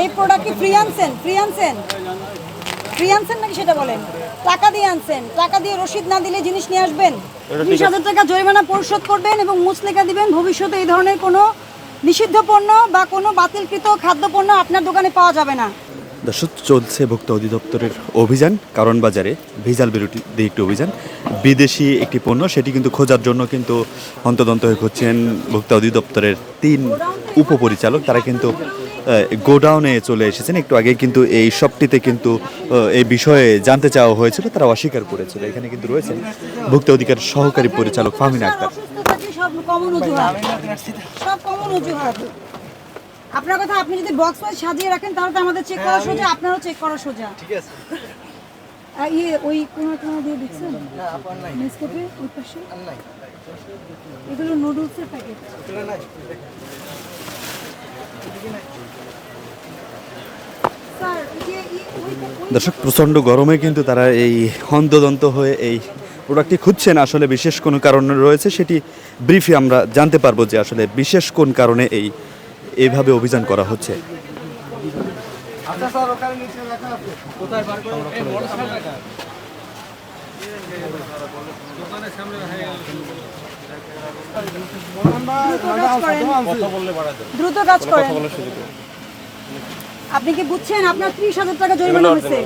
এই প্রোডাক্ট কি ফ্রি আনছেন? ফ্রি আনছেন? ফ্রি আনছেন নাকি সেটা বলেন? টাকা দিয়ে আনছেন। টাকা দিয়ে রসিদ না দিলে জিনিস নিয়ে আসবেন? বিশ হাজার টাকা জরিমানা পরিশোধ করবেন এবং মুচলেখা দিবেন। ভবিষ্যতে এই ধরনের কোনো নিষিদ্ধ পণ্য বা কোনো বাতিলকৃত খাদ্যপণ্য আপনার দোকানে পাওয়া যাবে না। দর্শক চলছে ভোক্তা অধিদপ্তরের অভিযান কারণ বাজারে ভেজাল বিরোধী একটি অভিযান। বিদেশি একটি পণ্য সেটি কিন্তু খোঁজার জন্য কিন্তু হন্তদন্ত হয়ে খুঁজছেন ভোক্তা অধিদপ্তরের তিন উপপরিচালক। তারা কিন্তু গোডাউনে চলে এসেছেন। একটু আগে কিন্তু এই শপটিতে কিন্তু এই বিষয়ে জানতে চাওয়া হয়েছিল তারা অস্বীকার করেছিল। এখানে কিন্তু রয়েছেন ভুক্ত অধিকার সহকারী পরিচালক ফাহমিনা আক্তার। আপনার কথা আপনি যদি বক্স ওয়াইজ সাজিয়ে রাখেন তাহলে তো আমাদের চেক করা সোজা আপনারও চেক করা সোজা। ঠিক আছে। ইয়ে ওই কোনো কোনো দিয়ে দিচ্ছেন নেসকেফে ওই পাশে? এগুলো নুডলসের প্যাকেট স্যার এই যে ই- ওই- ওই- দর্শক, প্রচণ্ড গরমে কিন্তু তারা এই হন্তদন্ত হয়ে এই প্রোডাক্টটি খুঁজছেন। আসলে বিশেষ কোনো কারণ রয়েছে সেটি ব্রিফে আমরা জানতে পারব যে আসলে বিশেষ কোন কারণে এই এইভাবে অভিযান করা হচ্ছে। দ্রুত কাজ করেন। আপনি কি বুঝছেন? আপনার ত্রিশ হাজার টাকা জরিমানা হয়েছে।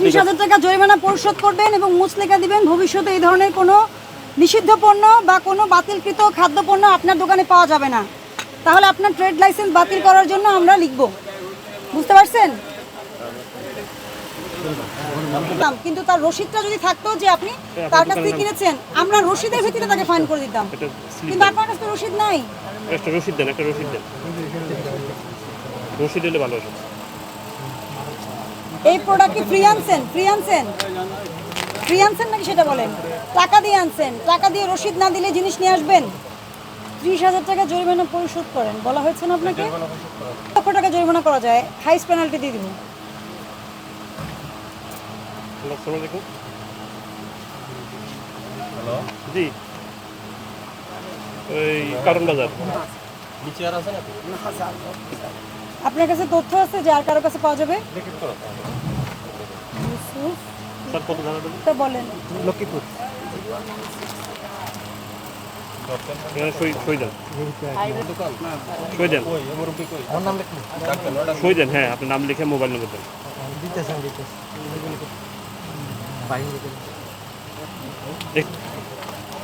ত্রিশ হাজার টাকা জরিমানা পরিশোধ করবেন এবং মুচলেখা দিবেন। ভবিষ্যতে এই ধরনের কোনো নিষিদ্ধ পণ্য বা কোনো বাতিলকৃত খাদ্যপণ্য আপনার দোকানে পাওয়া যাবে না। তাহলে আপনার ট্রেড লাইসেন্স বাতিল করার জন্য আমরা লিখব। বুঝতে পারছেন? কিন্তু তার রসিদটা যদি থাকতো যে আপনি তার কাছ থেকে কিনেছেন আমরা রসিদের ভিত্তিতে তাকে ফাইন করে দিতাম। কিন্তু আপনার কাছে তো রসিদ নাই। একটা রসিদ দেন একটা রসিদ দেন। রসিদ দিলে ভালো হবে। এই প্রোডাক্ট কি ফ্রি আনছেন? ফ্রি আনছেন? ফ্রি আনছেন নাকি সেটা বলেন? টাকা দিয়ে আনছেন। টাকা দিয়ে রসিদ না দিলে জিনিস নিয়ে আসবেন? ত্রিশ হাজার টাকা জরিমানা পরিশোধ করেন। বলা হয়েছে না আপনাকে? লক্ষ টাকা জরিমানা করা যায়। হাইস পেনাল্টি দিয়ে দিব আসসালামু আলাইকুম হ্যালো। জি। ওই কারণ বাজার। আপনার কাছে তথ্য আছে যে আর কারও কাছে পাওয়া যাবে? স্যার কত বলেন। দেন। হ্যাঁ আপনার নাম লিখে মোবাইল নম্বর দেন। দেখ,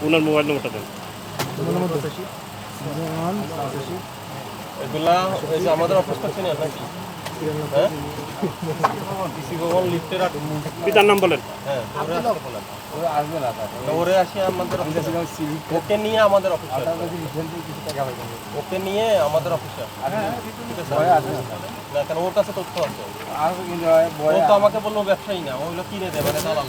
ওনার মোবাইল নম্বরটা দেন। এগুলা আমাদের অফিস চেনেন নাকি পিতার নাম বলেন। ওরে আসে আমাদের ওকে নিয়ে আমাদের অফিসে ওকে ওর কাছে তথ্য আছে ও তো আমাকে বলল ব্যবসায়ী না ওগুলো কিনে দেবে মানে দালাল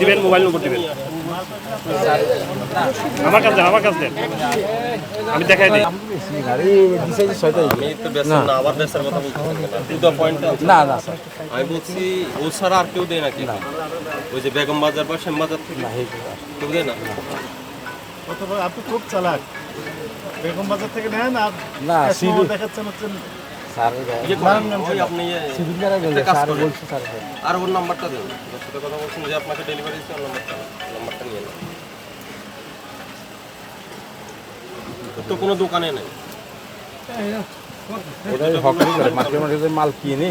দিবেন? মোবাইল নম্বর দিবেন? আমার কাছে আমার কাছে দেন। আমি দেখাই দিই। না। না আমি বলছি ও ছাড়া আর কেউ দেয় নাকি ওই যে বেগম বাজার বা শ্যাম বাজার থেকে? কেউ দেয় না? অথবা আপনি খুব চালাক। বেগম বাজার থেকে নেন আর না, দেখাচ্ছেন হচ্ছেন ইয়ে ইয়ে-। আর ওর নাম্বারটা দেন। যার সাথে কথা বলছেন যে আপনাকে ডেলিভারি দিচ্ছে ওর নাম্বারটা নাম্বারটা নিয়ে নেন। তো কোনো দোকানে নেই? ওটাই হকারি করে মার্কেট মার্কেটে মাল কিনে।